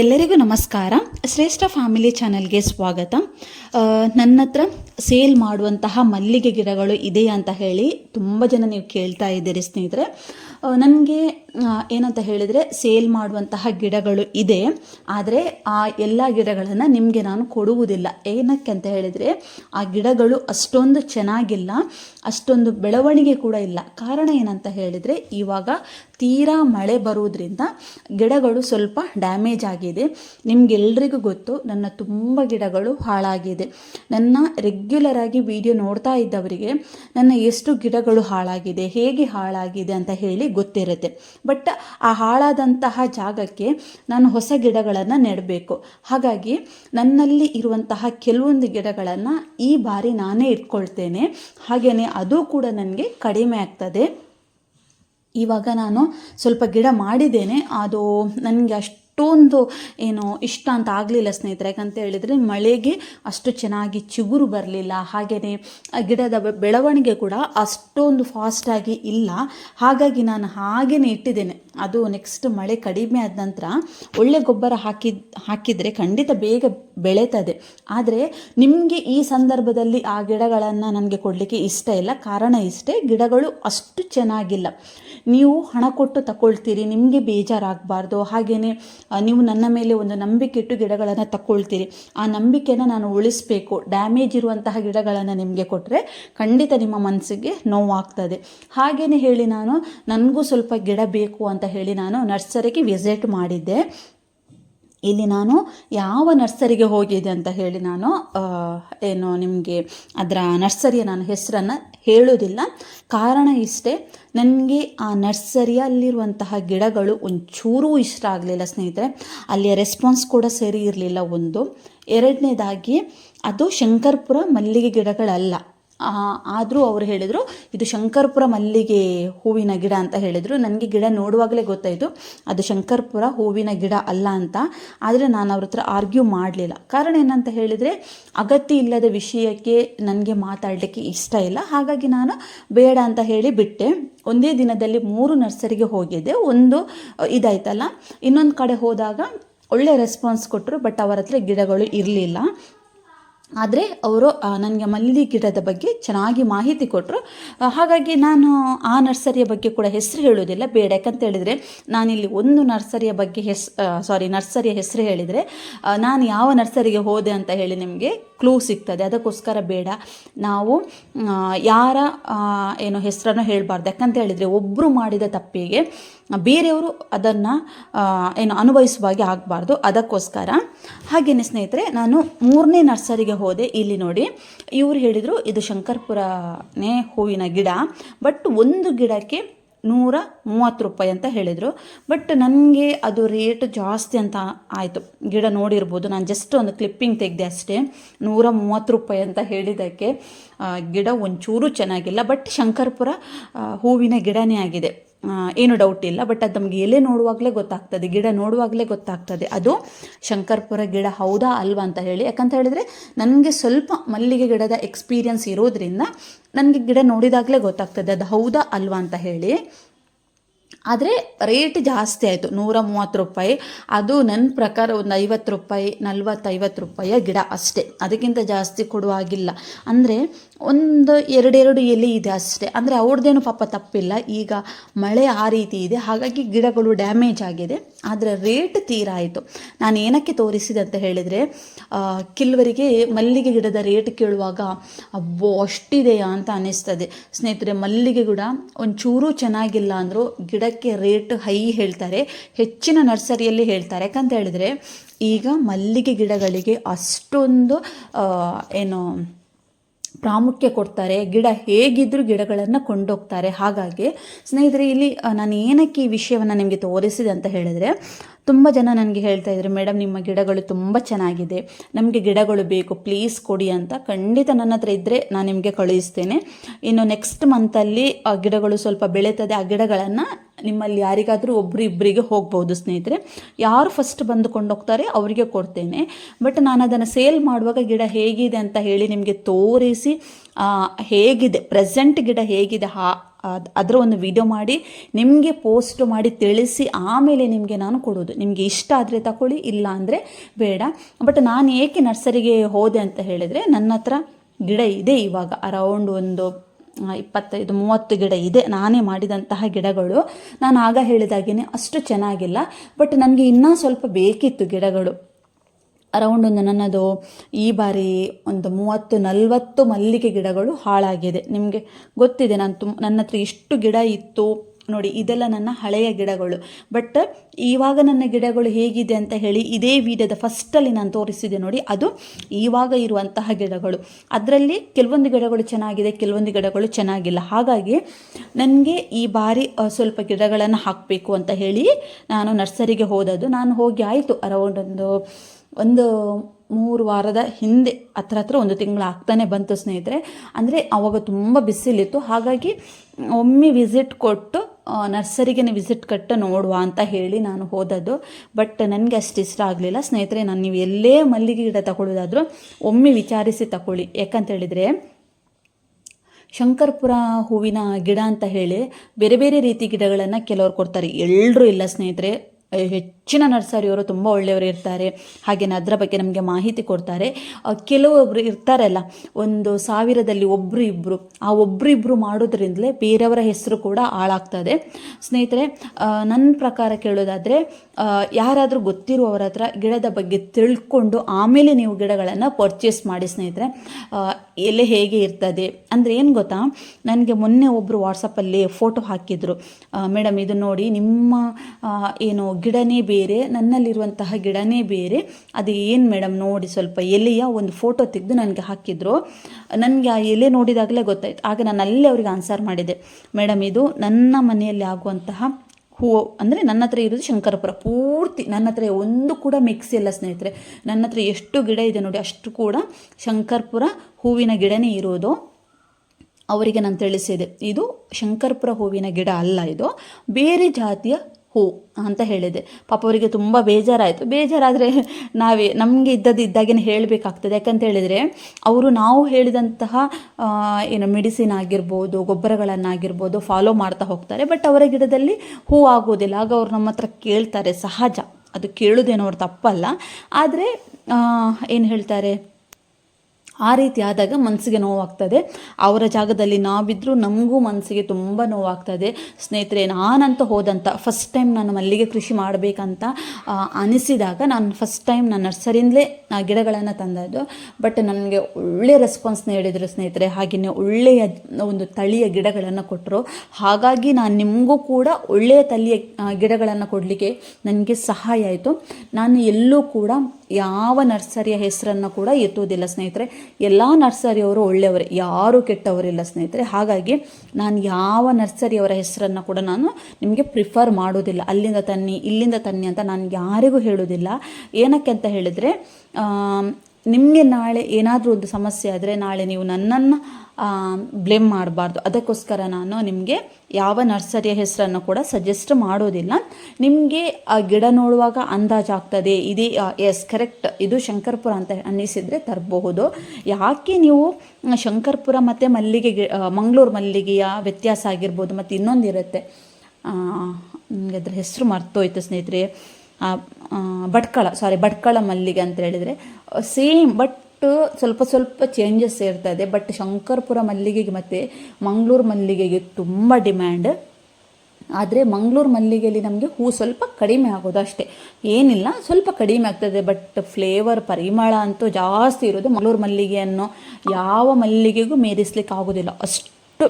ಎಲ್ಲರಿಗೂ ನಮಸ್ಕಾರ. ಶ್ರೇಷ್ಠ ಫ್ಯಾಮಿಲಿ ಚಾನಲ್ಗೆ ಸ್ವಾಗತ. ನನ್ನ ಹತ್ರ ಸೇಲ್ ಮಾಡುವಂತಹ ಮಲ್ಲಿಗೆ ಗಿಡಗಳು ಇದೆ ಅಂತ ಹೇಳಿ ತುಂಬ ಜನ ನೀವು ಕೇಳ್ತಾ ಇದ್ದೀರಿ ಸ್ನೇಹಿತರೆ. ನನಗೆ ಏನಂತ ಹೇಳಿದರೆ ಸೇಲ್ ಮಾಡುವಂತಹ ಗಿಡಗಳು ಇದೆ. ಆದರೆ ಆ ಎಲ್ಲ ಗಿಡಗಳನ್ನು ನಿಮಗೆ ನಾನು ಕೊಡುವುದಿಲ್ಲ. ಏನಕ್ಕೆ ಅಂತ ಹೇಳಿದರೆ ಆ ಗಿಡಗಳು ಅಷ್ಟೊಂದು ಚೆನ್ನಾಗಿಲ್ಲ, ಅಷ್ಟೊಂದು ಬೆಳವಣಿಗೆ ಕೂಡ ಇಲ್ಲ. ಕಾರಣ ಏನಂತ ಹೇಳಿದರೆ ಇವಾಗ ತೀರಾ ಮಳೆ ಬರುವುದರಿಂದ ಗಿಡಗಳು ಸ್ವಲ್ಪ ಡ್ಯಾಮೇಜ್ ಆಗಿದೆ. ನಿಮ್ಗೆಲ್ರಿಗೂ ಗೊತ್ತು, ನನ್ನ ತುಂಬ ಗಿಡಗಳು ಹಾಳಾಗಿದೆ. ನನ್ನ ರೆಗ್ಯುಲರ್ ಆಗಿ ವಿಡಿಯೋ ನೋಡ್ತಾ ಇದ್ದವರಿಗೆ ನನ್ನ ಎಷ್ಟು ಗಿಡಗಳು ಹಾಳಾಗಿದೆ, ಹೇಗೆ ಹಾಳಾಗಿದೆ ಅಂತ ಹೇಳಿ ಗೊತ್ತಿರುತ್ತೆ. ಬಟ್ ಆ ಹಾಳಾದಂತಹ ಜಾಗಕ್ಕೆ ನಾನು ಹೊಸ ಗಿಡಗಳನ್ನು ನೆಡಬೇಕು. ಹಾಗಾಗಿ ನನ್ನಲ್ಲಿ ಇರುವಂತಹ ಕೆಲವೊಂದು ಗಿಡಗಳನ್ನು ಈ ಬಾರಿ ನಾನೇ ಇಟ್ಕೊಳ್ತೇನೆ. ಹಾಗೆಯೇ ಅದು ಕೂಡ ನನಗೆ ಕಡಿಮೆ ಆಗ್ತದೆ. ಇವಾಗ ನಾನು ಸ್ವಲ್ಪ ಗಿಡ ಮಾಡಿದ್ದೇನೆ. ಅದು ನನಗೆ ಅಷ್ಟೊಂದು ಏನು ಇಷ್ಟ ಅಂತ ಆಗಲಿಲ್ಲ ಸ್ನೇಹಿತರೆ. ಯಾಕಂತ ಹೇಳಿದರೆ ಮಳೆಗೆ ಅಷ್ಟು ಚೆನ್ನಾಗಿ ಚಿಗುರು ಬರಲಿಲ್ಲ. ಹಾಗೆಯೇ ಗಿಡದ ಬೆಳವಣಿಗೆ ಕೂಡ ಅಷ್ಟೊಂದು ಫಾಸ್ಟಾಗಿ ಇಲ್ಲ. ಹಾಗಾಗಿ ನಾನು ಹಾಗೆಯೇ ಇಟ್ಟಿದ್ದೇನೆ. ಅದು ನೆಕ್ಸ್ಟ್ ಮಳೆ ಕಡಿಮೆ ಆದ ನಂತರ ಒಳ್ಳೆ ಗೊಬ್ಬರ ಹಾಕಿದ ಹಾಕಿದರೆ ಖಂಡಿತ ಬೇಗ ಬೆಳೀತದೆ. ಆದರೆ ನಿಮಗೆ ಈ ಸಂದರ್ಭದಲ್ಲಿ ಆ ಗಿಡಗಳನ್ನು ನನಗೆ ಕೊಡಲಿಕ್ಕೆ ಇಷ್ಟ ಇಲ್ಲ. ಕಾರಣ ಇಷ್ಟೇ, ಗಿಡಗಳು ಅಷ್ಟು ಚೆನ್ನಾಗಿಲ್ಲ. ನೀವು ಹಣ ಕೊಟ್ಟು ತಗೊಳ್ತೀರಿ ನಿಮಗೆ ಬೇಜಾರಾಗಬಾರ್ದು. ಹಾಗೆಯೇ ನೀವು ನನ್ನ ಮೇಲೆ ಒಂದು ನಂಬಿಕೆ ಇಟ್ಟು ಗಿಡಗಳನ್ನು ತಕ್ಕೊಳ್ತೀರಿ. ಆ ನಂಬಿಕೆನ ನಾನು ಉಳಿಸಬೇಕು. ಡ್ಯಾಮೇಜ್ ಇರುವಂತಹ ಗಿಡಗಳನ್ನು ನಿಮಗೆ ಕೊಟ್ಟರೆ ಖಂಡಿತ ನಿಮ್ಮ ಮನಸ್ಸಿಗೆ ನೋವಾಗ್ತದೆ. ಹಾಗೆಯೇ ಹೇಳಿ ನಾನು, ನನಗೂ ಸ್ವಲ್ಪ ಗಿಡ ಬೇಕು ಅಂತ ಹೇಳಿ ನಾನು ನರ್ಸರಿಗೆ ವಿಸಿಟ್ ಮಾಡಿದ್ದೆ. ಇಲ್ಲಿ ನಾನು ಯಾವ ನರ್ಸರಿಗೆ ಹೋಗಿದೆ ಅಂತ ಹೇಳಿ ನಾನು ಏನು ನಿಮಗೆ ಅದರ ನರ್ಸರಿಯ ನಾನು ಹೆಸರನ್ನು ಹೇಳೋದಿಲ್ಲ ಕಾರಣ ಇಷ್ಟೇ, ನನಗೆ ಆ ನರ್ಸರಿಯಲ್ಲಿರುವಂತಹ ಗಿಡಗಳು ಒಂಚೂರೂ ಇಷ್ಟ ಆಗಲಿಲ್ಲ ಸ್ನೇಹಿತರೆ. ಅಲ್ಲಿಯ ರೆಸ್ಪಾನ್ಸ್ ಕೂಡ ಸರಿ ಇರಲಿಲ್ಲ ಒಂದು. ಎರಡನೇದಾಗಿ, ಅದು ಶಂಕರ್ಪುರ ಮಲ್ಲಿಗೆ ಗಿಡಗಳಲ್ಲ. ಆದರೂ ಅವರು ಹೇಳಿದರು, ಇದು ಶಂಕರ್ಪುರ ಮಲ್ಲಿಗೆ ಹೂವಿನ ಗಿಡ ಅಂತ ಹೇಳಿದರು. ನನಗೆ ಗಿಡ ನೋಡುವಾಗಲೇ ಗೊತ್ತಾಯಿತು, ಅದು ಶಂಕರ್ಪುರ ಹೂವಿನ ಗಿಡ ಅಲ್ಲ ಅಂತ. ಆದರೆ ನಾನು ಅವ್ರ ಹತ್ರ ಆರ್ಗ್ಯೂ ಮಾಡಲಿಲ್ಲ. ಕಾರಣ ಏನಂತ ಹೇಳಿದರೆ, ಅಗತ್ಯ ಇಲ್ಲದ ವಿಷಯಕ್ಕೆ ನನಗೆ ಮಾತಾಡಲಿಕ್ಕೆ ಇಷ್ಟ ಇಲ್ಲ. ಹಾಗಾಗಿ ನಾನು ಬೇಡ ಅಂತ ಹೇಳಿ ಬಿಟ್ಟೆ. ಒಂದೇ ದಿನದಲ್ಲಿ ಮೂರು ನರ್ಸರಿಗೆ ಹೋಗಿದ್ದೆ. ಒಂದು, ಇದಾಯ್ತಲ್ಲ, ಇನ್ನೊಂದು ಕಡೆ ಹೋದಾಗ ಒಳ್ಳೆ ರೆಸ್ಪಾನ್ಸ್ ಕೊಟ್ಟರು ಬಟ್ ಅವರ ಹತ್ರ ಗಿಡಗಳು ಇರಲಿಲ್ಲ. ಆದರೆ ಅವರು ನನಗೆ ಮಲ್ಲಿಗೆ ಗಿಡದ ಬಗ್ಗೆ ಚೆನ್ನಾಗಿ ಮಾಹಿತಿ ಕೊಟ್ಟರು ಹಾಗಾಗಿ ನಾನು ಆ ನರ್ಸರಿಯ ಬಗ್ಗೆ ಕೂಡ ಹೆಸರು ಹೇಳೋದಿಲ್ಲ ಬೇಡ. ಯಾಕಂತ ಹೇಳಿದರೆ, ನಾನಿಲ್ಲಿ ಒಂದು ನರ್ಸರಿಯ ಬಗ್ಗೆ ಹೆಸ್ ಸಾರಿ ನರ್ಸರಿಯ ಹೆಸರು ಹೇಳಿದರೆ ನಾನು ಯಾವ ನರ್ಸರಿಗೆ ಹೋದೆ ಅಂತ ಹೇಳಿ ನಿಮಗೆ ಕ್ಲೂ ಸಿಗ್ತದೆ. ಅದಕ್ಕೋಸ್ಕರ ಬೇಡ. ನಾವು ಯಾರ ಏನು ಹೆಸರನ್ನು ಹೇಳಬಾರ್ದು. ಯಾಕಂತ ಹೇಳಿದರೆ ಒಬ್ಬರು ಮಾಡಿದ ತಪ್ಪಿಗೆ ಬೇರೆಯವರು ಅದನ್ನು ಏನು ಅನುಭವಿಸುವಾಗೆ ಆಗಬಾರ್ದು. ಅದಕ್ಕೋಸ್ಕರ. ಹಾಗೆಯೇ ಸ್ನೇಹಿತರೆ, ನಾನು ಮೂರನೇ ನರ್ಸರಿಗೆ ಹೋದೆ. ಇಲ್ಲಿ ನೋಡಿ, ಇವರು ಹೇಳಿದರು ಇದು ಶಂಕರ್ಪುರನೇ ಹೂವಿನ ಗಿಡ, ಬಟ್ ಒಂದು ಗಿಡಕ್ಕೆ ನೂರ ಮೂವತ್ತು ರೂಪಾಯಿ ಅಂತ ಹೇಳಿದರು. ಬಟ್ ನನಗೆ ಅದು ರೇಟ್ ಜಾಸ್ತಿ ಅಂತ ಆಯಿತು. ಗಿಡ ನೋಡಿರ್ಬೋದು. ನಾನು ಜಸ್ಟ್ ಒಂದು ಕ್ಲಿಪ್ಪಿಂಗ್ ತೆಗೆದೆ ಅಷ್ಟೇ. ನೂರ ಮೂವತ್ತು ರೂಪಾಯಿ ಅಂತ ಹೇಳಿದ್ದಕ್ಕೆ ಗಿಡ ಒಂಚೂರು ಚೆನ್ನಾಗಿಲ್ಲ. ಬಟ್ ಶಂಕರ್ಪುರ ಹೂವಿನ ಗಿಡನೇ ಆಗಿದೆ. ಏನು ಡೌಟ್ ಇಲ್ಲ ಬಟ್ ಅದು ನಮಗೆ ಎಲೆ ನೋಡುವಾಗಲೇ ಗೊತ್ತಾಗ್ತದೆ, ಗಿಡ ನೋಡುವಾಗಲೇ ಗೊತ್ತಾಗ್ತದೆ. ಅದು ಶಂಕರ್ಪುರ ಗಿಡ ಹೌದಾ ಅಲ್ವಾ ಅಂತ ಹೇಳಿ. ಯಾಕಂತ ಹೇಳಿದರೆ ನನಗೆ ಸ್ವಲ್ಪ ಮಲ್ಲಿಗೆ ಗಿಡದ ಎಕ್ಸ್ಪೀರಿಯನ್ಸ್ ಇರೋದ್ರಿಂದ ನನಗೆ ಗಿಡ ನೋಡಿದಾಗಲೇ ಗೊತ್ತಾಗ್ತದೆ, ಅದು ಹೌದಾ ಅಲ್ವಾ ಅಂತ ಹೇಳಿ. ಆದರೆ ರೇಟ್ ಜಾಸ್ತಿ ಆಯಿತು. ನೂರ ಮೂವತ್ತು ರೂಪಾಯಿ. ಅದು ನನ್ನ ಪ್ರಕಾರ ಒಂದು ಐವತ್ತು ರೂಪಾಯಿ, ನಲ್ವತ್ತೈವತ್ತು ರೂಪಾಯಿಯ ಗಿಡ ಅಷ್ಟೇ. ಅದಕ್ಕಿಂತ ಜಾಸ್ತಿ ಕೊಡುವಾಗಿಲ್ಲ ಅಂದರೆ ಒಂದು ಎರಡೆರಡು ಎಲೆ ಇದೆ ಅಷ್ಟೇ. ಅಂದರೆ ಅವ್ರದ್ದೇನು ಪಾಪ ತಪ್ಪಿಲ್ಲ. ಈಗ ಮಳೆ ಆ ರೀತಿ ಇದೆ. ಹಾಗಾಗಿ ಗಿಡಗಳು ಡ್ಯಾಮೇಜ್ ಆಗಿದೆ. ಆದರೆ ರೇಟ್ ತೀರಾ ಆಯಿತು. ನಾನು ಏನಕ್ಕೆ ತೋರಿಸಿದೆ ಅಂತ ಹೇಳಿದರೆ ಕೆಲವರಿಗೆ ಮಲ್ಲಿಗೆ ಗಿಡದ ರೇಟ್ ಕೇಳುವಾಗ, ಅಬ್ಬೋ, ಅಷ್ಟಿದೆಯಾ? ಅಂತ ಅನ್ನಿಸ್ತದೆ ಸ್ನೇಹಿತರೆ, ಮಲ್ಲಿಗೆ ಗಿಡ ಒಂಚೂರು ಚೆನ್ನಾಗಿಲ್ಲ ಅಂದರೂ ಗಿಡಕ್ಕೆ ರೇಟ್ ಹೈ ಹೇಳ್ತಾರೆ. ಹೆಚ್ಚಿನ ನರ್ಸರಿಯಲ್ಲಿ ಹೇಳ್ತಾರೆ. ಯಾಕಂತ ಹೇಳಿದ್ರೆ, ಈಗ ಮಲ್ಲಿಗೆ ಗಿಡಗಳಿಗೆ ಅಷ್ಟೊಂದು ಏನು ಪ್ರಾಮುಖ್ಯ ಕೊಡ್ತಾರೆ. ಗಿಡ ಹೇಗಿದ್ದರೂ ಗಿಡಗಳನ್ನು ಕೊಂಡೋಗ್ತಾರೆ. ಹಾಗಾಗಿ ಸ್ನೇಹಿತರೆ, ಇಲ್ಲಿ ನಾನು ಏನಕ್ಕೆ ಈ ವಿಷಯವನ್ನು ನಿಮಗೆ ತೋರಿಸಿದೆ ಅಂತ ಹೇಳಿದರೆ ತುಂಬ ಜನ ನನಗೆ ಹೇಳ್ತಾ ಇದ್ದಾರೆ ಮೇಡಮ್ ನಿಮ್ಮ ಗಿಡಗಳು ತುಂಬ ಚೆನ್ನಾಗಿದೆ. ನಮಗೆ ಗಿಡಗಳು ಬೇಕು. ಪ್ಲೀಸ್ ಕೊಡಿ ಅಂತ. ಖಂಡಿತ ನನ್ನ ಹತ್ರ ಇದ್ದರೆ ನಾನು ನಿಮಗೆ ಕಳುಹಿಸ್ತೇನೆ ಇನ್ನು ನೆಕ್ಸ್ಟ್ ಮಂತಲ್ಲಿ ಆ ಗಿಡಗಳು ಸ್ವಲ್ಪ ಬೆಳೀತದೆ. ಆ ಗಿಡಗಳನ್ನು ನಿಮ್ಮಲ್ಲಿ ಯಾರಿಗಾದರೂ ಒಬ್ಬರು ಇಬ್ಬರಿಗೆ ಹೋಗ್ಬೋದು ಸ್ನೇಹಿತರೆ. ಯಾರು ಫಸ್ಟ್ ಬಂದು ಕೊಂಡೋಗ್ತಾರೆ ಅವರಿಗೆ ಕೊಡ್ತೇನೆ. ಬಟ್ ನಾನು ಅದನ್ನು ಸೇಲ್ ಮಾಡುವಾಗ ಗಿಡ ಹೇಗಿದೆ ಅಂತ ಹೇಳಿ ನಿಮಗೆ ತೋರಿಸಿ ಹೇಗಿದೆ ಪ್ರೆಸೆಂಟ್ ಗಿಡ ಹೇಗಿದೆ, ಹಾ ಅದರ ಒಂದು ವಿಡಿಯೋ ಮಾಡಿ ನಿಮಗೆ ಪೋಸ್ಟ್ ಮಾಡಿ ತಿಳಿಸಿ ಆಮೇಲೆ ನಿಮಗೆ ನಾನು ಕೊಡೋದು. ನಿಮಗೆ ಇಷ್ಟ ಆದರೆ ತಗೊಳ್ಳಿ ಇಲ್ಲ ಅಂದರೆ ಬೇಡ. ಬಟ್ ನಾನು ಏಕೆ ನರ್ಸರಿಗೆ ಹೋದೆ ಅಂತ ಹೇಳಿದರೆ, ನನ್ನ ಹತ್ರ ಗಿಡ ಇದೆ ಇವಾಗ. ಅರೌಂಡ್ ಒಂದು ಇಪ್ಪತ್ತೈದು, ಮೂವತ್ತು ಗಿಡ ಇದೆ. ನಾನೇ ಮಾಡಿದಂತಹ ಗಿಡಗಳು. ನಾನು ಆಗ ಹೇಳಿದಾಗೇನೆ ಅಷ್ಟು ಚೆನ್ನಾಗಿಲ್ಲ. ಬಟ್ ನನಗೆ ಇನ್ನೂ ಸ್ವಲ್ಪ ಬೇಕಿತ್ತು ಗಿಡಗಳು. ಅರೌಂಡ್ ಒಂದು ನನ್ನದು ಈ ಬಾರಿ ಒಂದು ಮೂವತ್ತು ನಲವತ್ತು ಮಲ್ಲಿಗೆ ಗಿಡಗಳು ಹಾಳಾಗಿದೆ. ನಿಮಗೆ ಗೊತ್ತಿದೆ, ನಾನು ತುಂಬ ನನ್ನ ಹತ್ರ ಎಷ್ಟು ಗಿಡ ಇತ್ತು. ನೋಡಿ, ಇದೆಲ್ಲ ನನ್ನ ಹಳೆಯ ಗಿಡಗಳು. ಬಟ್ ಇವಾಗ ನನ್ನ ಗಿಡಗಳು ಹೇಗಿದೆ ಅಂತ ಹೇಳಿ ಇದೇ ವಿಡಿಯೋದ ಫಸ್ಟಲ್ಲಿ ನಾನು ತೋರಿಸಿದೆ ನೋಡಿ, ಅದು ಇವಾಗ ಇರುವಂತಹ ಗಿಡಗಳು. ಅದರಲ್ಲಿ ಕೆಲವೊಂದು ಗಿಡಗಳು ಚೆನ್ನಾಗಿದೆ, ಕೆಲವೊಂದು ಗಿಡಗಳು ಚೆನ್ನಾಗಿಲ್ಲ. ಹಾಗಾಗಿ ನನಗೆ ಈ ಬಾರಿ ಸ್ವಲ್ಪ ಗಿಡಗಳನ್ನು ಹಾಕಬೇಕು ಅಂತ ಹೇಳಿ ನಾನು ನರ್ಸರಿಗೆ ಹೋದದ್ದು. ನಾನು ಹೋಗಿ ಆಯಿತು ಅರೌಂಡ್ ಒಂದು ಒಂದು ಮೂರು ವಾರದ ಹಿಂದೆ ಹತ್ರ ಹತ್ರ ಒಂದು ತಿಂಗಳು ಆಗ್ತಾನೆ ಬಂತು ಸ್ನೇಹಿತರೆ. ಅಂದರೆ ಆವಾಗ ತುಂಬ ಬಿಸಿಲಿತ್ತು. ಹಾಗಾಗಿ ಒಮ್ಮೆ ವಿಸಿಟ್ ಕೊಟ್ಟು ನರ್ಸರಿಗೆ ವಿಸಿಟ್ ಕಟ್ಟ ನೋಡುವ ಅಂತ ಹೇಳಿ ನಾನು ಹೋದದ್ದು. ಬಟ್ ನನಗೆ ಅಷ್ಟು ಇಷ್ಟ ಆಗಲಿಲ್ಲ. ಸ್ನೇಹಿತರೆ, ನಾನು ನೀವು ಎಲ್ಲೇ ಮಲ್ಲಿಗೆ ಗಿಡ ತಗೊಳ್ಳೋದಾದರೂ ಒಮ್ಮೆ ವಿಚಾರಿಸಿ ತಗೊಳ್ಳಿ ಯಾಕಂತೇಳಿದರೆ ಶಂಕರ್ಪುರ ಹೂವಿನ ಗಿಡ ಅಂತ ಹೇಳಿ ಬೇರೆ ಬೇರೆ ರೀತಿ ಗಿಡಗಳನ್ನು ಕೆಲವರು ಕೊಡ್ತಾರೆ. ಎಲ್ಲರೂ ಇಲ್ಲ ಸ್ನೇಹಿತರೆ. ಹೆಚ್ಚಿನ ನರ್ಸರಿಯವರು ತುಂಬ ಒಳ್ಳೆಯವರು ಇರ್ತಾರೆ. ಹಾಗೆಯೇ ಅದರ ಬಗ್ಗೆ ನಮಗೆ ಮಾಹಿತಿ ಕೊಡ್ತಾರೆ. ಕೆಲವೊಬ್ಬರು ಇರ್ತಾರಲ್ಲ, ಒಂದು ಸಾವಿರದಲ್ಲಿ ಒಬ್ಬರು ಇಬ್ಬರು ಆ ಒಬ್ಬರು ಇಬ್ಬರು ಮಾಡೋದ್ರಿಂದಲೇ ಬೇರೆಯವರ ಹೆಸರು ಕೂಡ ಹಾಳಾಗ್ತದೆ. ಸ್ನೇಹಿತರೆ ನನ್ನ ಪ್ರಕಾರ ಕೇಳೋದಾದರೆ ಯಾರಾದರೂ ಗೊತ್ತಿರುವವರ ಹತ್ರ ಗಿಡದ ಬಗ್ಗೆ ತಿಳ್ಕೊಂಡು ಆಮೇಲೆ ನೀವು ಗಿಡಗಳನ್ನು ಪರ್ಚೇಸ್ ಮಾಡಿ ಸ್ನೇಹಿತರೆ. ಎಲೆ ಹೇಗೆ ಇರ್ತದೆ? ಅಂದರೆ ಏನು ಗೊತ್ತಾ? ನನಗೆ ಮೊನ್ನೆ ಒಬ್ಬರು ವಾಟ್ಸಪ್ಪಲ್ಲಿ ಫೋಟೋ ಹಾಕಿದರು. ಮೇಡಮ್, ಇದು ನೋಡಿ ನಿಮ್ಮ ಏನು ಗಿಡನೇ ಬೇರೆ, ನನ್ನಲ್ಲಿರುವಂತಹ ಗಿಡನೇ ಬೇರೆ. ಅದು ಏನು ಮೇಡಮ್ ನೋಡಿ ಸ್ವಲ್ಪ ಎಲೆಯ ಒಂದು ಫೋಟೋ ತೆಗೆದು ನನಗೆ ಹಾಕಿದ್ರು. ನನಗೆ ಆ ಎಲೆ ನೋಡಿದಾಗಲೇ ಗೊತ್ತಾಯ್ತು. ಆಗ ನಾನು ಅಲ್ಲೇ ಅವ್ರಿಗೆ ಆನ್ಸರ್ ಮಾಡಿದೆ. ಮೇಡಮ್ ಇದು ನನ್ನ ಮನೆಯಲ್ಲಿ ಆಗುವಂತಹ ಹೂವು ಅಂದರೆ ನನ್ನ ಹತ್ರ ಇರೋದು ಶಂಕರಪುರ. ಪೂರ್ತಿ ನನ್ನ ಹತ್ರ ಒಂದು ಕೂಡ ಮಿಕ್ಸ್ ಇಲ್ಲ ಸ್ನೇಹಿತರೆ. ನನ್ನ ಹತ್ರ ಎಷ್ಟು ಗಿಡ ಇದೆ ನೋಡಿ, ಅಷ್ಟು ಕೂಡ ಶಂಕರ್ಪುರ ಹೂವಿನ ಗಿಡನೇ ಇರೋದು. ಅವರಿಗೆ ನಾನು ತಿಳಿಸಿದೆ. ಇದು ಶಂಕರ್ಪುರ ಹೂವಿನ ಗಿಡ ಅಲ್ಲ ಇದು. ಬೇರೆ ಜಾತಿಯ ಹೂ ಅಂತ ಹೇಳಿದೆ. ಪಾಪ ಅವರಿಗೆ ತುಂಬ ಬೇಜಾರಾಯಿತು. ಬೇಜಾರಾದರೆ ನಾವೇ ನಮಗೆ ಇದ್ದದ್ದು ಇದ್ದಾಗೇನೆ ಹೇಳಬೇಕಾಗ್ತದೆ. ಯಾಕಂತ ಹೇಳಿದರೆ ಅವರು ನಾವು ಹೇಳಿದಂತಹ ಏನು ಮೆಡಿಸಿನ್ ಆಗಿರ್ಬೋದು, ಗೊಬ್ಬರಗಳನ್ನಾಗಿರ್ಬೋದು ಫಾಲೋ ಮಾಡ್ತಾ ಹೋಗ್ತಾರೆ. ಬಟ್ ಅವರ ಗಿಡದಲ್ಲಿ ಹೂ ಆಗೋದಿಲ್ಲ. ಆಗ ಅವ್ರು ನಮ್ಮ ಹತ್ರ ಕೇಳ್ತಾರೆ. ಸಹಜ. ಅದು ಕೇಳೋದೇನೋ ಅವ್ರು ತಪ್ಪಲ್ಲ. ಆದರೆ ಏನು ಹೇಳ್ತಾರೆ? ಆ ರೀತಿ ಆದಾಗ ಮನಸ್ಸಿಗೆ ನೋವಾಗ್ತದೆ. ಅವರ ಜಾಗದಲ್ಲಿ ನಾವಿದ್ದರೂ ನಮಗೂ ಮನಸ್ಸಿಗೆ ತುಂಬ ನೋವಾಗ್ತದೆ. ಸ್ನೇಹಿತರೆ, ನಾನಂತ ಹೋದಂಥ ಫಸ್ಟ್ ಟೈಮ್ ನಾನು ಮಲ್ಲಿಗೆ ಕೃಷಿ ಮಾಡಬೇಕಂತ ಅನಿಸಿದಾಗ ನಾನು ಫಸ್ಟ್ ಟೈಮ್ ನಾನು ನರ್ಸರಿಯಿಂದಲೇ ಗಿಡಗಳನ್ನು ತಂದದ್ದು. ಬಟ್ ನನಗೆ ಒಳ್ಳೆಯ ರೆಸ್ಪಾನ್ಸ್ ನೀಡಿದರು ಸ್ನೇಹಿತರೆ. ಹಾಗೆಯೇ ಒಳ್ಳೆಯ ಒಂದು ತಳಿಯ ಗಿಡಗಳನ್ನು ಕೊಟ್ಟರು ಹಾಗಾಗಿ ನಾನು ನಿಮಗೂ ಕೂಡ ಒಳ್ಳೆಯ ತಳಿಯ ಗಿಡಗಳನ್ನು ಕೊಡಲಿಕ್ಕೆ ನನಗೆ ಸಹಾಯ ಆಯಿತು. ನಾನು ಎಲ್ಲೂ ಕೂಡ ಯಾವ ನರ್ಸರಿಯ ಹೆಸರನ್ನು ಕೂಡ ಎತ್ತುವುದಿಲ್ಲ ಸ್ನೇಹಿತರೆ. ಎಲ್ಲ ನರ್ಸರಿಯವರು ಒಳ್ಳೆಯವರೇ, ಯಾರೂ ಕೆಟ್ಟವರಿಲ್ಲ ಸ್ನೇಹಿತರೆ. ಹಾಗಾಗಿ ನಾನು ಯಾವ ನರ್ಸರಿಯವರ ಹೆಸರನ್ನು ಕೂಡ ನಾನು ನಿಮಗೆ ಪ್ರಿಫರ್ ಮಾಡೋದಿಲ್ಲ ಅಲ್ಲಿಂದ ತನ್ನಿ, ಇಲ್ಲಿಂದ ತನ್ನಿ ಅಂತ ನಾನು ಯಾರಿಗೂ ಹೇಳೋದಿಲ್ಲ ಏನಕ್ಕೆ ಅಂತ ಹೇಳಿದರೆ ನಿಮಗೆ ನಾಳೆ ಏನಾದರೂ ಒಂದು ಸಮಸ್ಯೆ ಆದರೆ ನಾಳೆ ನೀವು ನನ್ನನ್ನು ಬ್ಲೇಮ್ ಮಾಡಬಾರ್ದು. ಅದಕ್ಕೋಸ್ಕರ ನಾನು ನಿಮಗೆ ಯಾವ ನರ್ಸರಿಯ ಹೆಸರನ್ನು ಕೂಡ ಸಜೆಸ್ಟ್ ಮಾಡೋದಿಲ್ಲ. ನಿಮಗೆ ಆ ಗಿಡ ನೋಡುವಾಗ ಅಂದಾಜಾಗ್ತದೆ ಇದೇ ಎಸ್ ಕರೆಕ್ಟ್ ಇದು ಶಂಕರ್ಪುರ ಅಂತ ಅನ್ನಿಸಿದರೆ ತರಬಹುದು. ಯಾಕೆ ನೀವು ಶಂಕರ್ಪುರ ಮತ್ತು ಮಲ್ಲಿಗೆ ಮಂಗಳೂರು ಮಲ್ಲಿಗೆಯ ವ್ಯತ್ಯಾಸ ಆಗಿರ್ಬೋದು ಮತ್ತು ಇನ್ನೊಂದಿರುತ್ತೆ? ನನಗೆ ಅದ್ರ ಹೆಸರು ಮರ್ತೋಯ್ತು ಸ್ನೇಹಿತರೆ. ಭಟ್ಕಳ ಸಾರಿ ಭಟ್ಕಳ ಮಲ್ಲಿಗೆ ಅಂತ ಹೇಳಿದರೆ ಸೇಮ್ ಬಟ್ ಸ್ವಲ್ಪ ಸ್ವಲ್ಪ ಚೇಂಜಸ್ ಇರ್ತದೆ ಬಟ್ ಶಂಕರ್ಪುರ ಮಲ್ಲಿಗೆಗೆ ಮತ್ತು ಮಂಗಳೂರು ಮಲ್ಲಿಗೆಗೆ ತುಂಬ ಡಿಮ್ಯಾಂಡ್ ಆದರೆ ಮಂಗಳೂರು ಮಲ್ಲಿಗೆಯಲ್ಲಿ ನಮಗೆ ಹೂ ಸ್ವಲ್ಪ ಕಡಿಮೆ ಆಗೋದು ಅಷ್ಟೇ. ಏನಿಲ್ಲ, ಸ್ವಲ್ಪ ಕಡಿಮೆ ಆಗ್ತದೆ. ಬಟ್ ಫ್ಲೇವರ್ ಪರಿಮಳ ಅಂತೂ ಜಾಸ್ತಿ ಇರೋದು ಮಂಗಳೂರು ಮಲ್ಲಿಗೆಯನ್ನು ಯಾವ ಮಲ್ಲಿಗೆಗೂ ಮೀರಿಸ್ಲಿಕ್ಕೆ ಆಗೋದಿಲ್ಲ. ಅಷ್ಟು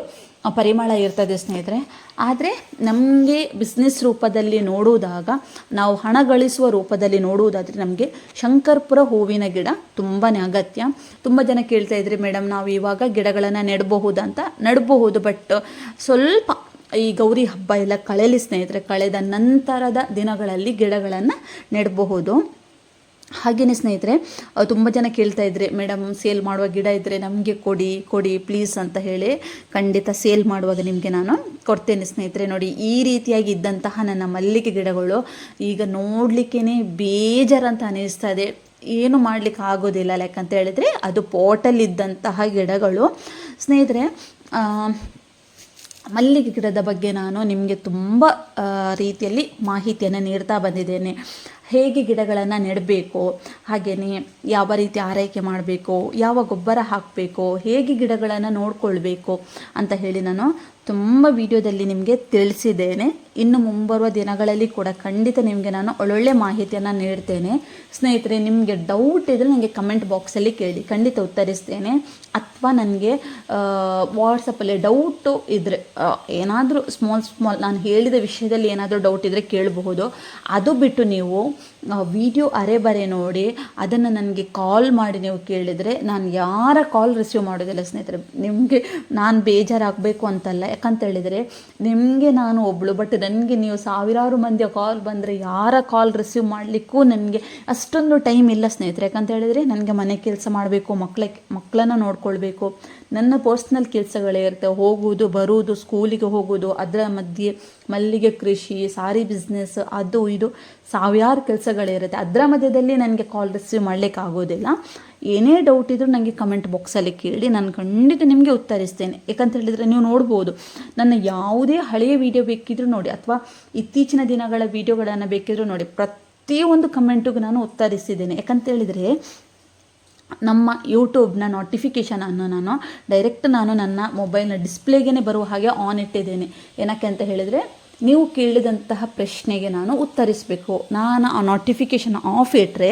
ಪರಿಮಳ ಇರ್ತದೆ ಸ್ನೇಹಿತರೆ. ಆದರೆ ನಮಗೆ ಬಿಸ್ನೆಸ್ ರೂಪದಲ್ಲಿ ನೋಡುವುದಾಗ, ನಾವು ಹಣ ಗಳಿಸುವ ರೂಪದಲ್ಲಿ ನೋಡುವುದಾದರೆ ನಮಗೆ ಶಂಕರ್ಪುರ ಹೂವಿನ ಗಿಡ ತುಂಬಾ ಅಗತ್ಯ. ತುಂಬ ಜನ ಕೇಳ್ತಾ ಇದ್ರಿ ಮೇಡಮ್ ನಾವು ಇವಾಗ ಗಿಡಗಳನ್ನು ನೆಡಬಹುದಂತ ನೆಡಬಹುದು ಬಟ್ ಸ್ವಲ್ಪ ಈ ಗೌರಿ ಹಬ್ಬ ಎಲ್ಲ ಕಳೆಯಲಿ ಸ್ನೇಹಿತರೆ, ಕಳೆದ ನಂತರದ ದಿನಗಳಲ್ಲಿ ಗಿಡಗಳನ್ನು ನೆಡಬಹುದು. ಹಾಗೆಯೇ ಸ್ನೇಹಿತರೆ ತುಂಬ ಜನ ಕೇಳ್ತಾ ಇದ್ರೆ ಮೇಡಮ್ ಸೇಲ್ ಮಾಡುವ ಗಿಡ ಇದ್ದರೆ ನಮಗೆ ಕೊಡಿ ಕೊಡಿ ಪ್ಲೀಸ್ ಅಂತ ಹೇಳಿ, ಖಂಡಿತ ಸೇಲ್ ಮಾಡುವಾಗ ನಿಮಗೆ ನಾನು ಕೊಡ್ತೇನೆ ಸ್ನೇಹಿತರೆ. ನೋಡಿ, ಈ ರೀತಿಯಾಗಿ ಇದ್ದಂತಹ ನನ್ನ ಮಲ್ಲಿಗೆ ಗಿಡಗಳು ಈಗ ನೋಡಲಿಕ್ಕೇ ಬೇಜಾರಂತ ಇದೆ. ಏನು ಮಾಡಲಿಕ್ಕೆ ಆಗೋದಿಲ್ಲ ಯಾಕಂತ ಹೇಳಿದ್ರೆ, ಅದು ಪೋಟಲ್ಲಿದ್ದಂತಹ ಗಿಡಗಳು. ಸ್ನೇಹಿತರೆ ಮಲ್ಲಿಗೆ ಗಿಡದ ಬಗ್ಗೆ ನಾನು ನಿಮಗೆ ತುಂಬ ರೀತಿಯಲ್ಲಿ ಮಾಹಿತಿಯನ್ನು ನೀಡ್ತಾ ಬಂದಿದ್ದೇನೆ. ಹೇಗೆ ಗಿಡಗಳನ್ನು ನೆಡಬೇಕು ಹಾಗೆಯೇ ಯಾವ ರೀತಿ ಆರೈಕೆ ಮಾಡಬೇಕು, ಯಾವ ಗೊಬ್ಬರ ಹಾಕಬೇಕು, ಹೇಗೆ ಗಿಡಗಳನ್ನು ನೋಡ್ಕೊಳ್ಬೇಕು ಅಂತ ಹೇಳಿ ನಾನು ತುಂಬ ವಿಡಿಯೋದಲ್ಲಿ ನಿಮಗೆ ತಿಳಿಸಿದ್ದೇನೆ. ಇನ್ನು ಮುಂಬರುವ ದಿನಗಳಲ್ಲಿ ಕೂಡ ಖಂಡಿತ ನಿಮಗೆ ನಾನು ಒಳ್ಳೊಳ್ಳೆ ಮಾಹಿತಿಯನ್ನು ನೀಡ್ತೇನೆ. ಸ್ನೇಹಿತರೆ, ನಿಮಗೆ ಡೌಟ್ ಇದ್ದರೆ ನನಗೆ ಕಮೆಂಟ್ ಬಾಕ್ಸಲ್ಲಿ ಕೇಳಿ. ಖಂಡಿತ ಉತ್ತರಿಸ್ತೇನೆ. ಅಥವಾ ನನಗೆ ವಾಟ್ಸಪ್ಪಲ್ಲಿ ಡೌಟು ಇದ್ದರೆ ಏನಾದರೂ ಸ್ಮಾಲ್ ಸ್ಮಾಲ್ ನಾನು ಹೇಳಿದ ವಿಷಯದಲ್ಲಿ ಏನಾದರೂ ಡೌಟ್ ಇದ್ದರೆ ಕೇಳಬಹುದು. ಅದು ಬಿಟ್ಟು ನೀವು ವಿಡಿಯೋ ಅರೆ ಬರೆ ನೋಡಿ, ಅದನ್ನು ನನಗೆ ಕಾಲ್ ಮಾಡಿ ನೀವು ಕೇಳಿದರೆ ನಾನು ಯಾರ ಕಾಲ್ ರಿಸೀವ್ ಮಾಡೋದಿಲ್ಲ ಸ್ನೇಹಿತರೆ. ನಿಮಗೆ ನಾನು ಬೇಜಾರಾಗಬೇಕು ಅಂತಲ್ಲ. ಯಾಕಂತ ಹೇಳಿದರೆ, ನಿಮಗೆ ನಾನು ಒಬ್ಬಳು ಬಟ್ ನನಗೆ ನೀವು ಸಾವಿರಾರು ಮಂದಿಯ ಕಾಲ್ ಬಂದರೆ ಯಾರ ಕಾಲ್ ರಿಸೀವ್ ಮಾಡಲಿಕ್ಕೂ ನನಗೆ ಅಷ್ಟೊಂದು ಟೈಮ್ ಇಲ್ಲ ಸ್ನೇಹಿತರೆ. ಯಾಕಂತ ಹೇಳಿದರೆ, ನನಗೆ ಮನೆ ಕೆಲಸ ಮಾಡಬೇಕು ಮಕ್ಕಳ ಮಕ್ಕಳನ್ನು ನೋಡ್ಕೊಳ್ಬೇಕು ನನ್ನ ಪರ್ಸ್ನಲ್ ಕೆಲಸಗಳೇ ಇರ್ತವೆ ಹೋಗುವುದು, ಬರುವುದು ಸ್ಕೂಲಿಗೆ ಹೋಗೋದು ಅದರ ಮಧ್ಯೆ ಮಲ್ಲಿಗೆ ಕೃಷಿ, ಸಾರಿ ಬಿಸ್ನೆಸ್ ಅದು ಇದು ಸಾವಿರಾರು ಕೆಲಸಗಳಿರುತ್ತೆ ಅದರ ಮಧ್ಯದಲ್ಲಿ ನನಗೆ ಕಾಲ್ ರಿಸೀವ್ ಮಾಡಲಿಕ್ಕೆ ಆಗೋದಿಲ್ಲ. ಏನೇ ಡೌಟ್ ಇದ್ದರೂ ನನಗೆ ಕಮೆಂಟ್ ಬಾಕ್ಸಲ್ಲಿ ಕೇಳಿ ನಾನು ಖಂಡಿತ ನಿಮಗೆ ಉತ್ತರಿಸ್ತೇನೆ. ಯಾಕಂತ ಹೇಳಿದರೆ ನೀವು ನೋಡ್ಬೋದು, ನನ್ನ ಯಾವುದೇ ಹಳೆಯ ವಿಡಿಯೋ ಬೇಕಿದ್ರು ನೋಡಿ ಅಥವಾ ಇತ್ತೀಚಿನ ದಿನಗಳ ವಿಡಿಯೋಗಳನ್ನು ಬೇಕಿದ್ರು ನೋಡಿ ಪ್ರತಿಯೊಂದು ಕಮೆಂಟಿಗೂ ನಾನು ಉತ್ತರಿಸಿದ್ದೇನೆ. ಯಾಕಂತ ಹೇಳಿದರೆ ನಮ್ಮ ಯೂಟ್ಯೂಬ್ನ ನೋಟಿಫಿಕೇಷನನ್ನು ನಾನು ಡೈರೆಕ್ಟ್ ನಾನು ನನ್ನ ಮೊಬೈಲ್ನ ಡಿಸ್ಪ್ಲೇಗೇ ಬರುವ ಹಾಗೆ ಆನ್ ಇಟ್ಟಿದ್ದೇನೆ. ಏನಕ್ಕೆ ಅಂತ ಹೇಳಿದರೆ, ನೀವು ಕೇಳಿದಂತಹ ಪ್ರಶ್ನೆಗೆ ನಾನು ಉತ್ತರಿಸಬೇಕು. ನಾನು ಆ ನೋಟಿಫಿಕೇಷನ್ ಆಫ್ ಇಟ್ಟರೆ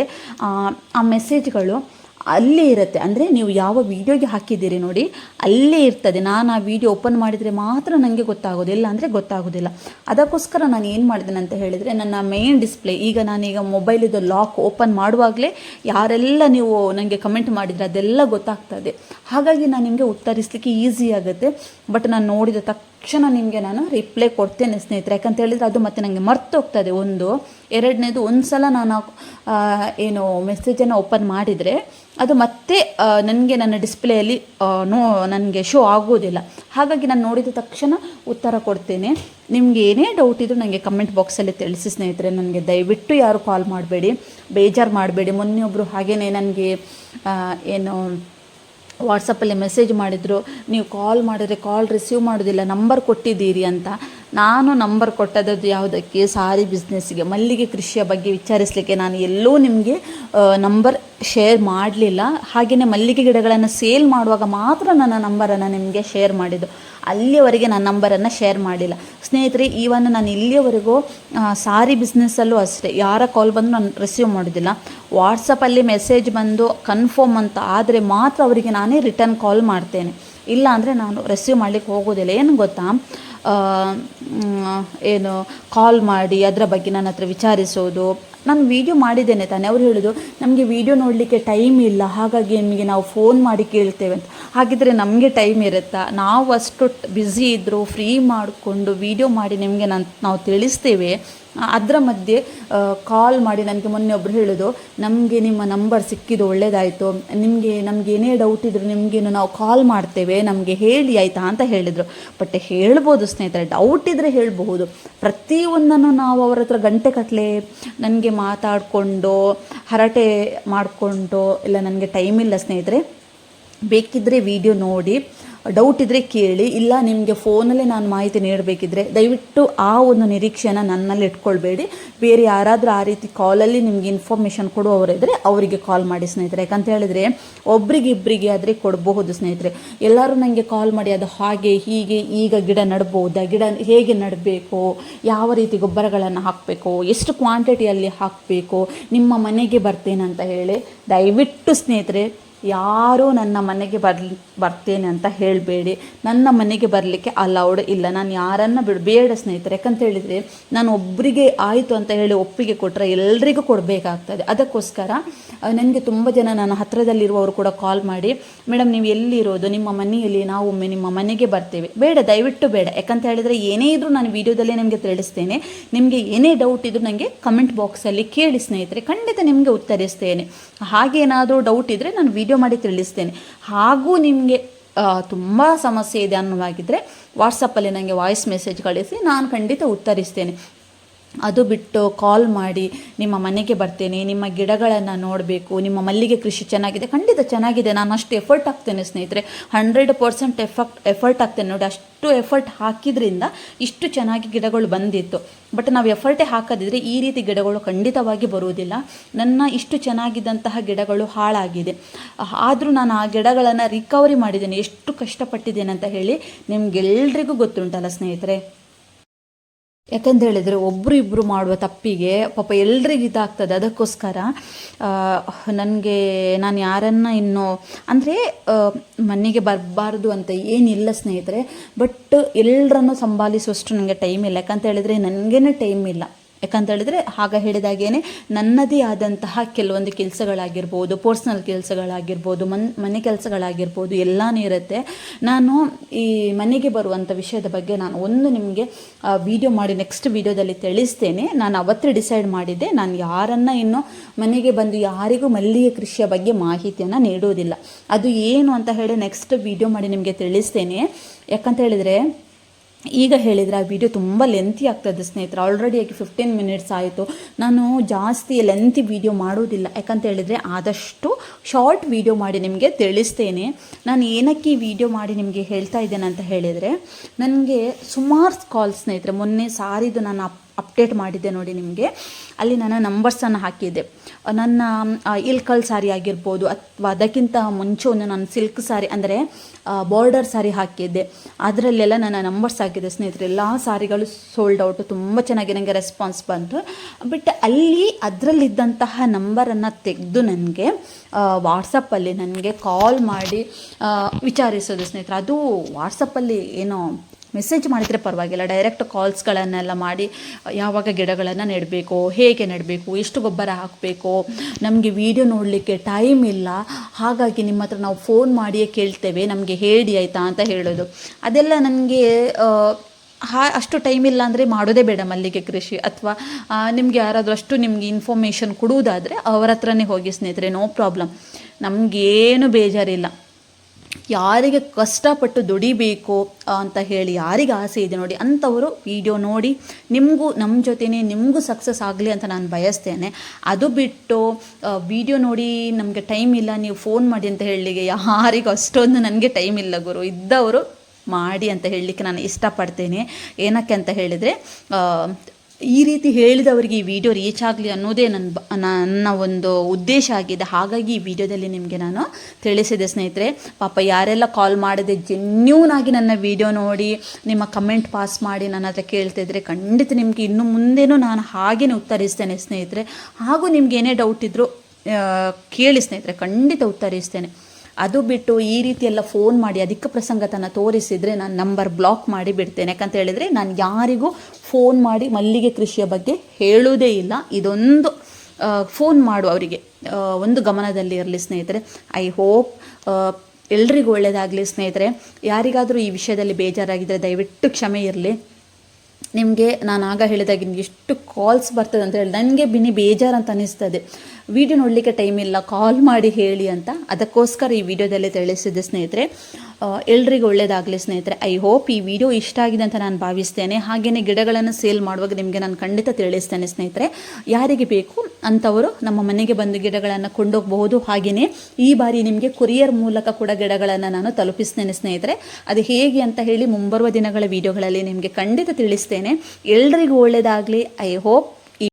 ಆ ಮೆಸೇಜ್ಗಳು ಅಲ್ಲೇ ಇರುತ್ತೆ. ಅಂದರೆ ನೀವು ಯಾವ ವಿಡಿಯೋಗೆ ಹಾಕಿದ್ದೀರಿ ನೋಡಿ, ಅಲ್ಲೇ ಇರ್ತದೆ. ನಾನು ಆ ವೀಡಿಯೋ ಓಪನ್ ಮಾಡಿದರೆ ಮಾತ್ರ ನನಗೆ ಗೊತ್ತಾಗೋದಿಲ್ಲ. ಅಂದರೆ ಗೊತ್ತಾಗೋದಿಲ್ಲ. ಅದಕ್ಕೋಸ್ಕರ ನಾನು ಏನು ಮಾಡಿದ್ದೇನೆ ಅಂತ ಹೇಳಿದರೆ, ನನ್ನ ಮೇನ್ ಡಿಸ್ಪ್ಲೇ ಈಗ ನಾನೀಗ ಮೊಬೈಲಿದು ಲಾಕ್ ಓಪನ್ ಮಾಡುವಾಗಲೇ ಯಾರೆಲ್ಲ ನೀವು ನನಗೆ ಕಮೆಂಟ್ ಮಾಡಿದರೆ ಅದೆಲ್ಲ ಗೊತ್ತಾಗ್ತದೆ ಹಾಗಾಗಿ ನಾನು ನಿಮಗೆ ಉತ್ತರಿಸಲಿಕ್ಕೆ ಈಸಿ ಆಗುತ್ತೆ. ಬಟ್ ನಾನು ನೋಡಿದ ತಕ್ಷಣ ನಿಮಗೆ ನಾನು ರಿಪ್ಲೈ ಕೊಡ್ತೇನೆ ಸ್ನೇಹಿತರೆ. ಯಾಕಂತ ಹೇಳಿದರೆ ಅದು ಮತ್ತೆ ನನಗೆ ಮರ್ತು ಹೋಗ್ತದೆ. ಒಂದು, ಎರಡನೇದು ಒಂದು ಸಲ ನಾನು ಏನು ಮೆಸೇಜನ್ನು ಓಪನ್ ಮಾಡಿದರೆ ಅದು ಮತ್ತೆ ನನಗೆ ನನ್ನ ಡಿಸ್ಪ್ಲೇಯಲ್ಲಿ ನೋ, ನನಗೆ ಶೋ ಆಗೋದಿಲ್ಲ. ಹಾಗಾಗಿ ನಾನು ನೋಡಿದ ತಕ್ಷಣ ಉತ್ತರ ಕೊಡ್ತೇನೆ. ನಿಮಗೆ ಏನೇ ಡೌಟ್ ಇದ್ದರೂ ನನಗೆ ಕಮೆಂಟ್ ಬಾಕ್ಸಲ್ಲಿ ತಿಳಿಸಿ ಸ್ನೇಹಿತರೆ. ನನಗೆ ದಯವಿಟ್ಟು ಯಾರು ಕಾಲ್ ಮಾಡಬೇಡಿ, ಬೇಜಾರು ಮಾಡಬೇಡಿ. ಮೊನ್ನೆ ಒಬ್ಬರು ಹಾಗೆಯೇ ನನಗೆ ಏನು ವಾಟ್ಸಪ್ಪಲ್ಲಿ ಮೆಸೇಜ್ ಮಾಡಿದರು ನೀವು ಕಾಲ್ ಮಾಡಿದ್ರೆ ಕಾಲ್ ರಿಸೀವ್ ಮಾಡೋದಿಲ್ಲ ನಂಬರ್ ಕೊಟ್ಟಿದ್ದೀರಿ ಅಂತ. ನಾನು ನಂಬರ್ ಕೊಟ್ಟದ್ದು ಯಾವುದಕ್ಕೆ? ಸಾರಿ ಬಿಸ್ನೆಸ್ಸಿಗೆ. ಮಲ್ಲಿಗೆ ಕೃಷಿಯ ಬಗ್ಗೆ ವಿಚಾರಿಸಲಿಕ್ಕೆ ನಾನು ಎಲ್ಲೂ ನಿಮಗೆ ನಂಬರ್ ಶೇರ್ ಮಾಡಲಿಲ್ಲ. ಹಾಗೆಯೇ ಮಲ್ಲಿಗೆ ಗಿಡಗಳನ್ನು ಸೇಲ್ ಮಾಡುವಾಗ ಮಾತ್ರ ನನ್ನ ನಂಬರನ್ನು ನಿಮಗೆ ಶೇರ್ ಮಾಡಿದ್ದು. ಅಲ್ಲಿಯವರೆಗೆ ನನ್ನ ನಂಬರನ್ನು ಶೇರ್ ಮಾಡಿಲ್ಲ. ಸ್ನೇಹಿತರೆ ಈವನ್ ನಾನು ಇಲ್ಲಿಯವರೆಗೂ ಸಾರಿ ಬಿಸ್ನೆಸ್ಸಲ್ಲೂ ಅಷ್ಟೇ. ಯಾರ ಕಾಲ್ ಬಂದು ನಾನು ರಿಸೀವ್ ಮಾಡೋದಿಲ್ಲ. ವಾಟ್ಸಪ್ಪಲ್ಲಿ ಮೆಸೇಜ್ ಬಂದು ಕನ್ಫರ್ಮ್ ಅಂತ ಆದರೆ ಮಾತ್ರ ಅವರಿಗೆ ನಾನೇ ರಿಟರ್ನ್ ಕಾಲ್ ಮಾಡ್ತೇನೆ. ಇಲ್ಲ ಅಂದರೆ ನಾನು ರಿಸೀವ್ ಮಾಡಲಿಕ್ಕೆ ಹೋಗೋದಿಲ್ಲ. ಏನು ಗೊತ್ತಾ? ಏನು ಕಾಲ್ ಮಾಡಿ ಅದರ ಬಗ್ಗೆ ನನ್ನ ಹತ್ರ ವಿಚಾರಿಸೋದು. ನಾನು ವೀಡಿಯೋ ಮಾಡಿದ್ದೇನೆ ತಾನೆ. ಅವ್ರು ಹೇಳೋದು, ನಮಗೆ ವೀಡಿಯೋ ನೋಡಲಿಕ್ಕೆ ಟೈಮ್ ಇಲ್ಲ. ಹಾಗಾಗಿ ನಿಮಗೆ ನಾವು ಫೋನ್ ಮಾಡಿ ಕೇಳ್ತೇವೆ ಅಂತ. ಹಾಗಿದ್ರೆ ನಮಗೆ ಟೈಮ್ ಇರುತ್ತಾ? ನಾವು ಅಷ್ಟು ಬ್ಯುಸಿ ಇದ್ದರೂ ಫ್ರೀ ಮಾಡಿಕೊಂಡು ವೀಡಿಯೋ ಮಾಡಿ ನಿಮಗೆ ನಾನು, ನಾವು ತಿಳಿಸ್ತೇವೆ. ಅದರ ಮಧ್ಯೆ ಕಾಲ್ ಮಾಡಿ ನನಗೆ ಮೊನ್ನೆ ಒಬ್ರು ಹೇಳೋದು ನಮಗೆ ನಿಮ್ಮ ನಂಬರ್ ಸಿಕ್ಕಿದ್ದು ಒಳ್ಳೇದಾಯಿತು. ನಿಮಗೆ, ನಮಗೆ ಏನೇ ಡೌಟ್ ಇದ್ದರೂ ನಿಮಗೇನು ನಾವು ಕಾಲ್ ಮಾಡ್ತೇವೆ, ನಮಗೆ ಹೇಳಿ ಆಯಿತಾ? ಅಂತ ಹೇಳಿದರು. ಬಟ್ ಹೇಳ್ಬೋದು ಸ್ನೇಹಿತರೆ ಡೌಟ್ ಇದ್ದರೆ ಹೇಳಬಹುದು. ಪ್ರತಿಯೊಂದನ್ನು ನಾವು ಅವರ ಹತ್ರ ಗಂಟೆ ಕಟ್ಲೆ, ನನಗೆ ಮಾತಾಡಿಕೊಂಡು, ಹರಟೆ ಮಾಡಿಕೊಂಡು, ಇಲ್ಲ ನನಗೆ ಟೈಮ್ ಇಲ್ಲ ಸ್ನೇಹಿತರೆ ಬೇಕಿದ್ದರೆ ವಿಡಿಯೋ ನೋಡಿ ಡೌಟ್ ಇದ್ದರೆ ಕೇಳಿ, ಇಲ್ಲ ನಿಮಗೆ ಫೋನಲ್ಲೇ ನಾನು ಮಾಹಿತಿ ನೀಡಬೇಕಿದ್ರೆ ದಯವಿಟ್ಟು ಆ ಒಂದು ನಿರೀಕ್ಷೆನ ನನ್ನಲ್ಲಿ ಇಟ್ಕೊಳ್ಬೇಡಿ. ಬೇರೆ ಯಾರಾದರೂ ಆ ರೀತಿ ಕಾಲಲ್ಲಿ ನಿಮಗೆ ಇನ್ಫಾರ್ಮೇಷನ್ ಕೊಡುವವರಿದ್ರೆ ಅವರಿಗೆ ಕಾಲ್ ಮಾಡಿ ಸ್ನೇಹಿತರೆ. ಯಾಕಂತ ಹೇಳಿದ್ರೆ ಒಬ್ರಿಗೆ ಇಬ್ಬರಿಗೆ ಆದರೆ ಕೊಡಬಹುದು ಸ್ನೇಹಿತರೆ. ಎಲ್ಲರೂ ನನಗೆ ಕಾಲ್ ಮಾಡಿ ಅದು ಹಾಗೆ, ಹೀಗೆ, ಈಗ ಗಿಡ ನಡ್ಬೋದಾ, ಗಿಡ ಹೇಗೆ ನಡಬೇಕು, ಯಾವ ರೀತಿ ಗೊಬ್ಬರಗಳನ್ನು ಹಾಕಬೇಕು, ಎಷ್ಟು ಕ್ವಾಂಟಿಟಿಯಲ್ಲಿ ಹಾಕಬೇಕು, ನಿಮ್ಮ ಮನೆಗೆ ಬರ್ತೇನೆ ಅಂತ ಹೇಳಿ ದಯವಿಟ್ಟು ಸ್ನೇಹಿತರೆ ಯಾರೂ ನನ್ನ ಮನೆಗೆ ಬರ್ಲಿ, ಬರ್ತೇನೆ ಅಂತ ಹೇಳಬೇಡಿ. ನನ್ನ ಮನೆಗೆ ಬರಲಿಕ್ಕೆ ಅಲೌಡ್ ಇಲ್ಲ. ನಾನು ಯಾರನ್ನು ಬಿಡು, ಬೇಡ ಸ್ನೇಹಿತರೆ, ಯಾಕಂತ ಹೇಳಿದರೆ, ನಾನು ಒಬ್ಬರಿಗೆ ಆಯಿತು ಅಂತ ಹೇಳಿ ಒಪ್ಪಿಗೆ ಕೊಟ್ಟರೆ ಎಲ್ರಿಗೂ ಕೊಡಬೇಕಾಗ್ತದೆ. ಅದಕ್ಕೋಸ್ಕರ ನನಗೆ ತುಂಬ ಜನ ನನ್ನ ಹತ್ತಿರದಲ್ಲಿರುವವರು ಕೂಡ ಕಾಲ್ ಮಾಡಿ ಮೇಡಮ್ ನೀವು ಎಲ್ಲಿರೋದು? ನಿಮ್ಮ ಮನೆಯಲ್ಲಿ ನಾವು ಒಮ್ಮೆ ನಿಮ್ಮ ಮನೆಗೆ ಬರ್ತೇವೆ. ಬೇಡ, ದಯವಿಟ್ಟು ಬೇಡ. ಯಾಕಂತ ಹೇಳಿದರೆ, ಏನೇ ಇದ್ದರೂ ನಾನು ವಿಡಿಯೋದಲ್ಲೇ ನಿಮಗೆ ತಿಳಿಸ್ತೇನೆ. ನಿಮಗೆ ಏನೇ ಡೌಟ್ ಇದ್ದರೂ ನನಗೆ ಕಮೆಂಟ್ ಬಾಕ್ಸಲ್ಲಿ ಕೇಳಿ ಸ್ನೇಹಿತರೆ, ಖಂಡಿತ ನಿಮಗೆ ಉತ್ತರಿಸ್ತೇನೆ. ಹಾಗೇನಾದರೂ ಡೌಟ್ ಇದ್ದರೆ ನಾನು ವಿಡಿಯೋ ಮಾಡಿ ತಿಳಿಸ್ತೇನೆ. ಹಾಗೂ ನಿಮಗೆ ತುಂಬ ಸಮಸ್ಯೆ ಇದೆ ಅನ್ನುವಾಗಿದ್ದರೆ ವಾಟ್ಸಪ್ಪಲ್ಲಿ ನನಗೆ ವಾಯ್ಸ್ ಮೆಸೇಜ್ ಕಳಿಸಿ, ನಾನು ಖಂಡಿತ ಉತ್ತರಿಸ್ತೇನೆ. ಅದು ಬಿಟ್ಟು ಕಾಲ್ ಮಾಡಿ, ನಿಮ್ಮ ಮನೆಗೆ ಬರ್ತೇನೆ, ನಿಮ್ಮ ಗಿಡಗಳನ್ನು ನೋಡಬೇಕು, ನಿಮ್ಮ ಮಲ್ಲಿಗೆ ಕೃಷಿ ಚೆನ್ನಾಗಿದೆ, ಖಂಡಿತ ಚೆನ್ನಾಗಿದೆ, ನಾನು ಅಷ್ಟು ಎಫರ್ಟ್ ಹಾಕ್ತೇನೆ ಸ್ನೇಹಿತರೆ. ಹಂಡ್ರೆಡ್ ಪರ್ಸೆಂಟ್ ಎಫರ್ಟ್ ಎಫರ್ಟ್ ಹಾಕ್ತೇನೆ. ನೋಡಿ, ಅಷ್ಟು ಎಫರ್ಟ್ ಹಾಕಿದ್ರಿಂದ ಇಷ್ಟು ಚೆನ್ನಾಗಿ ಗಿಡಗಳು ಬಂದಿತ್ತು. ಬಟ್ ನಾವು ಎಫರ್ಟೇ ಹಾಕದಿದ್ದರೆ ಈ ರೀತಿ ಗಿಡಗಳು ಖಂಡಿತವಾಗಿ ಬರುವುದಿಲ್ಲ. ನನ್ನ ಇಷ್ಟು ಚೆನ್ನಾಗಿದ್ದಂತಹ ಗಿಡಗಳು ಹಾಳಾಗಿದೆ. ಆದರೂ ನಾನು ಆ ಗಿಡಗಳನ್ನು ರಿಕವರಿ ಮಾಡಿದ್ದೇನೆ. ಎಷ್ಟು ಕಷ್ಟಪಟ್ಟಿದ್ದೇನೆ ಅಂತ ಹೇಳಿ ನಿಮಗೆಲ್ರಿಗೂ ಗೊತ್ತುಂಟಲ್ಲ ಸ್ನೇಹಿತರೆ. ಯಾಕಂತ ಹೇಳಿದರೆ ಒಬ್ಬರು ಇಬ್ಬರು ಮಾಡುವ ತಪ್ಪಿಗೆ ಪಾಪ ಎಲ್ರಿಗೆ ಇದಾಗ್ತದೆ. ಅದಕ್ಕೋಸ್ಕರ ನನಗೆ ನಾನು ಯಾರನ್ನು ಇನ್ನು, ಅಂದರೆ ಮನೆಗೆ ಬರಬಾರ್ದು ಅಂತ ಏನಿಲ್ಲ ಸ್ನೇಹಿತರೆ, ಬಟ್ ಎಲ್ಲರನ್ನು ಸಂಭಾಲಿಸುವಷ್ಟು ನನಗೆ ಟೈಮ್ ಇಲ್ಲ. ಯಾಕಂತ ಹೇಳಿದರೆ ನನಗೇನೆ ಟೈಮ್ ಇಲ್ಲ. ಯಾಕಂತ ಹೇಳಿದ್ರೆ ಆಗ ಹೇಳಿದಾಗೇನೆ ನನ್ನದೇ ಆದಂತಹ ಕೆಲವೊಂದು ಕೆಲಸಗಳಾಗಿರ್ಬೋದು ಪರ್ಸ್ನಲ್ ಕೆಲಸಗಳಾಗಿರ್ಬೋದು, ಮನ್, ಮನೆ ಕೆಲಸಗಳಾಗಿರ್ಬೋದು ಎಲ್ಲಾನು ಇರುತ್ತೆ. ನಾನು ಈ ಮನೆಗೆ ಬರುವಂಥ ವಿಷಯದ ಬಗ್ಗೆ ನಾನು ಒಂದು ನಿಮಗೆ ವಿಡಿಯೋ ಮಾಡಿ ನೆಕ್ಸ್ಟ್ ವಿಡಿಯೋದಲ್ಲಿ ತಿಳಿಸ್ತೇನೆ. ನಾನು ಅವತ್ತೇ ಡಿಸೈಡ್ ಮಾಡಿದ್ದೆ, ನಾನು ಯಾರನ್ನು ಇನ್ನು ಮನೆಗೆ ಬಂದು ಯಾರಿಗೂ ಮಲ್ಲಿಗೆ ಕೃಷಿಯ ಬಗ್ಗೆ ಮಾಹಿತಿಯನ್ನು ನೀಡುವುದಿಲ್ಲ. ಅದು ಏನು ಅಂತ ಹೇಳಿ ನೆಕ್ಸ್ಟ್ ವಿಡಿಯೋ ಮಾಡಿ ನಿಮಗೆ ತಿಳಿಸ್ತೇನೆ. ಯಾಕಂತ ಹೇಳಿದರೆ ಈಗ ಹೇಳಿದರೆ ಆ ವಿಡಿಯೋ ತುಂಬ ಲೆಂತಿ ಆಗ್ತದೆ ಸ್ನೇಹಿತರೆ. ಆಲ್ರೆಡಿ ಆಗಿ ಫಿಫ್ಟೀನ್ ಮಿನಿಟ್ಸ್ ಆಯಿತು. ನಾನು ಜಾಸ್ತಿ ಲೆಂತಿ ವಿಡಿಯೋ ಮಾಡೋದಿಲ್ಲ. ಯಾಕಂತ ಹೇಳಿದರೆ ಆದಷ್ಟು ಶಾರ್ಟ್ ವಿಡಿಯೋ ಮಾಡಿ ನಿಮಗೆ ತಿಳಿಸ್ತೇನೆ. ನಾನು ಏನಕ್ಕೆ ಈ ವಿಡಿಯೋ ಮಾಡಿ ನಿಮಗೆ ಹೇಳ್ತಾ ಇದ್ದೇನೆ ಅಂತ ಹೇಳಿದರೆ, ನನಗೆ ಸುಮಾರು ಕಾಲ್ ಸ್ನೇಹಿತರೆ, ಮೊನ್ನೆ ಸಾರಿದು ನಾನು ಅಪ್ಡೇಟ್ ಮಾಡಿದ್ದೆ ನೋಡಿ ನಿಮಗೆ. ಅಲ್ಲಿ ನನ್ನ ನಂಬರ್ಸನ್ನು ಹಾಕಿದ್ದೆ. ನನ್ನ ಇಲ್ಕಲ್ ಸಾರಿ ಆಗಿರ್ಬೋದು ಅಥವಾ ಅದಕ್ಕಿಂತ ಮುಂಚೆ ಒಂದು ನಾನು ಸಿಲ್ಕ್ ಸಾರಿ ಅಂದರೆ ಬಾರ್ಡರ್ ಸಾರಿ ಹಾಕಿದ್ದೆ. ಅದರಲ್ಲೆಲ್ಲ ನನ್ನ ನಂಬರ್ಸ್ ಹಾಕಿದ್ದೆ. ಸ್ನೇಹಿತರೆ, ಎಲ್ಲ ಸಾರಿಗಳು ಸೋಲ್ಡ್ ಔಟ್ ತುಂಬ ಚೆನ್ನಾಗಿ ನನಗೆ ರೆಸ್ಪಾನ್ಸ್ ಬಂತು. ಬಟ್ ಅಲ್ಲಿ ಅದರಲ್ಲಿದ್ದಂತಹ ನಂಬರನ್ನು ತೆಗೆದು ನನಗೆ ವಾಟ್ಸಪ್ಪಲ್ಲಿ ನನಗೆ ಕಾಲ್ ಮಾಡಿ ವಿಚಾರಿಸೋದು ಸ್ನೇಹಿತರೆ. ಅದು ವಾಟ್ಸಪ್ಪಲ್ಲಿ ಏನೋ ಮೆಸೇಜ್ ಮಾಡಿದರೆ ಪರವಾಗಿಲ್ಲ. ಡೈರೆಕ್ಟ್ ಕಾಲ್ಸ್ಗಳನ್ನೆಲ್ಲ ಮಾಡಿ, ಯಾವಾಗ ಗಿಡಗಳನ್ನು ನೆಡಬೇಕು, ಹೇಗೆ ನೆಡಬೇಕು, ಎಷ್ಟು ಗೊಬ್ಬರ ಹಾಕಬೇಕು, ನಮಗೆ ವಿಡಿಯೋ ನೋಡಲಿಕ್ಕೆ ಟೈಮ್ ಇಲ್ಲ. ಹಾಗಾಗಿ ನಿಮ್ಮ ಹತ್ರ ನಾವು ಫೋನ್ ಮಾಡಿಯೇ ಕೇಳ್ತೇವೆ. ನಮಗೆ ಹೇಳಿ ಆಯಿತಾ ಅಂತ ಹೇಳೋದು. ಅದೆಲ್ಲ ನನಗೆ ಹಾ, ಅಷ್ಟು ಟೈಮ್ ಇಲ್ಲ ಅಂದರೆ ಮಾಡೋದೇ ಬೇಡ ಮಲ್ಲಿಗೆ ಕೃಷಿ. ಅಥವಾ ನಿಮಗೆ ಯಾರಾದರೂ ಅಷ್ಟು ನಿಮಗೆ ಇನ್ಫಾರ್ಮೇಷನ್ ಕೊಡುವುದಾದರೆ ಅವರ ಹತ್ರನೇ ಹೋಗಿ ಸ್ನೇಹಿತರೆ ನೋ ಪ್ರಾಬ್ಲಮ್ ನಮಗೇನು ಬೇಜಾರಿಲ್ಲ. ಯಾರಿಗೆ ಕಷ್ಟಪಟ್ಟು ದುಡಿಬೇಕು ಅಂತ ಹೇಳಿ ಯಾರಿಗೆ ಆಸೆ ಇದೆ ನೋಡಿ, ಅಂಥವರು ವಿಡಿಯೋ ನೋಡಿ, ನಿಮಗೂ ನಮ್ಮ ಜೊತೆನೇ, ನಿಮಗೂ ಸಕ್ಸಸ್ ಆಗಲಿ ಅಂತ ನಾನು ಬಯಸ್ತೇನೆ. ಅದು ಬಿಟ್ಟು ವಿಡಿಯೋ ನೋಡಿ ನಮಗೆ ಟೈಮ್ ಇಲ್ಲ, ನೀವು ಫೋನ್ ಮಾಡಿ ಅಂತ ಹೇಳಲಿಕ್ಕೆ ಯಾರಿಗೂ ಅಷ್ಟೊಂದು ನನಗೆ ಟೈಮ್ ಇಲ್ಲ ಗುರು. ಇದ್ದವರು ಮಾಡಿ ಅಂತ ಹೇಳಲಿಕ್ಕೆ ನಾನು ಇಷ್ಟಪಡ್ತೇನೆ. ಏನಕ್ಕೆ ಅಂತ ಹೇಳಿದರೆ ಈ ರೀತಿ ಹೇಳಿದವರಿಗೆ ಈ ವಿಡಿಯೋ ರೀಚ್ ಆಗಲಿ ಅನ್ನೋದೇ ನನ್ನ ನನ್ನ ಒಂದು ಉದ್ದೇಶ ಆಗಿದೆ. ಹಾಗಾಗಿ ಈ ವಿಡಿಯೋದಲ್ಲಿ ನಿಮಗೆ ನಾನು ತಿಳಿಸಿದೆ ಸ್ನೇಹಿತರೆ, ಪಾಪ ಯಾರೆಲ್ಲ ಕಾಲ್ ಮಾಡದೆ ಜೆನ್ಯೂನ್ ಆಗಿ ನನ್ನ ವಿಡಿಯೋ ನೋಡಿ, ನಿಮ್ಮ ಕಮೆಂಟ್ ಪಾಸ್ ಮಾಡಿ ನನ್ನ ಹತ್ರ ಕೇಳ್ತಿದ್ರೆ ಖಂಡಿತ ನಿಮಗೆ ಇನ್ನು ಮುಂದೇನೂ ನಾನು ಹಾಗೇ ಉತ್ತರಿಸ್ತೇನೆ ಸ್ನೇಹಿತರೆ. ಹಾಗೂ ನಿಮ್ಗೆ ಏನೇ ಡೌಟ್ ಇದ್ದರೂ ಕೇಳಿ ಸ್ನೇಹಿತರೆ, ಖಂಡಿತ ಉತ್ತರಿಸ್ತೇನೆ. ಅದು ಬಿಟ್ಟು ಈ ರೀತಿ ಎಲ್ಲ ಫೋನ್ ಮಾಡಿ, ಅಧಿಕ ಪ್ರಸಂಗತನ ತೋರಿಸಿದರೆ ನಾನು ನಂಬರ್ ಬ್ಲಾಕ್ ಮಾಡಿ ಬಿಡ್ತೇನೆ. ಯಾಕಂತ ಹೇಳಿದರೆ ನಾನು ಯಾರಿಗೂ ಫೋನ್ ಮಾಡಿ ಮಲ್ಲಿಗೆ ಕೃಷಿಯ ಬಗ್ಗೆ ಹೇಳುವುದೇ ಇಲ್ಲ. ಇದೊಂದು ಫೋನ್ ಮಾಡು ಅವರಿಗೆ. ಒಂದು ಗಮನದಲ್ಲಿ ಇರಲಿ ಸ್ನೇಹಿತರೆ. ಐ ಹೋಪ್ ಎಲ್ರಿಗೂ ಒಳ್ಳೆಯದಾಗಲಿ ಸ್ನೇಹಿತರೆ. ಯಾರಿಗಾದರೂ ಈ ವಿಷಯದಲ್ಲಿ ಬೇಜಾರಾಗಿದ್ದರೆ ದಯವಿಟ್ಟು ಕ್ಷಮೆ ಇರಲಿ. ನಿಮಗೆ ನಾನು ಆಗ ಹೇಳಿದಾಗ ನಿಮಗೆ ಎಷ್ಟು ಕಾಲ್ಸ್ ಬರ್ತದೆ ಅಂತ ಹೇಳಿ ನನಗೆ ಬಿನಿ ಬೇಜಾರು ಅಂತ ಅನಿಸ್ತದೆ ವಿಡಿಯೋ ನೋಡಲಿಕ್ಕೆ ಟೈಮ್ ಇಲ್ಲ ಕಾಲ್ ಮಾಡಿ ಹೇಳಿ ಅಂತ. ಅದಕ್ಕೋಸ್ಕರ ಈ ವಿಡಿಯೋದಲ್ಲಿ ತಿಳಿಸಿದ್ದೆ ಸ್ನೇಹಿತರೆ ಎಲ್ರಿಗೂ ಒಳ್ಳೆಯದಾಗಲಿ ಸ್ನೇಹಿತರೆ. ಐ ಹೋಪ್ ಈ ವಿಡಿಯೋ ಇಷ್ಟ ಆಗಿದೆ ಅಂತ ನಾನು ಭಾವಿಸ್ತೇನೆ. ಹಾಗೆಯೇ ಗಿಡಗಳನ್ನು ಸೇಲ್ ಮಾಡುವಾಗ ನಿಮಗೆ ನಾನು ಖಂಡಿತ ತಿಳಿಸ್ತೇನೆ ಸ್ನೇಹಿತರೆ. ಯಾರಿಗೆ ಬೇಕು ಅಂಥವರು ನಮ್ಮ ಮನೆಗೆ ಬಂದು ಗಿಡಗಳನ್ನು ಕೊಂಡೋಗಬಹುದು. ಹಾಗೆಯೇ ಈ ಬಾರಿ ನಿಮಗೆ ಕೊರಿಯರ್ ಮೂಲಕ ಕೂಡ ಗಿಡಗಳನ್ನು ನಾನು ತಲುಪಿಸ್ತೇನೆ ಸ್ನೇಹಿತರೆ. ಅದು ಹೇಗೆ ಅಂತ ಹೇಳಿ ಮುಂಬರುವ ದಿನಗಳ ವಿಡಿಯೋಗಳಲ್ಲಿ ನಿಮಗೆ ಖಂಡಿತ ತಿಳಿಸ್ತೇನೆ. ಎಲ್ರಿಗೂ ಒಳ್ಳೆಯದಾಗಲಿ ಐ ಹೋಪ್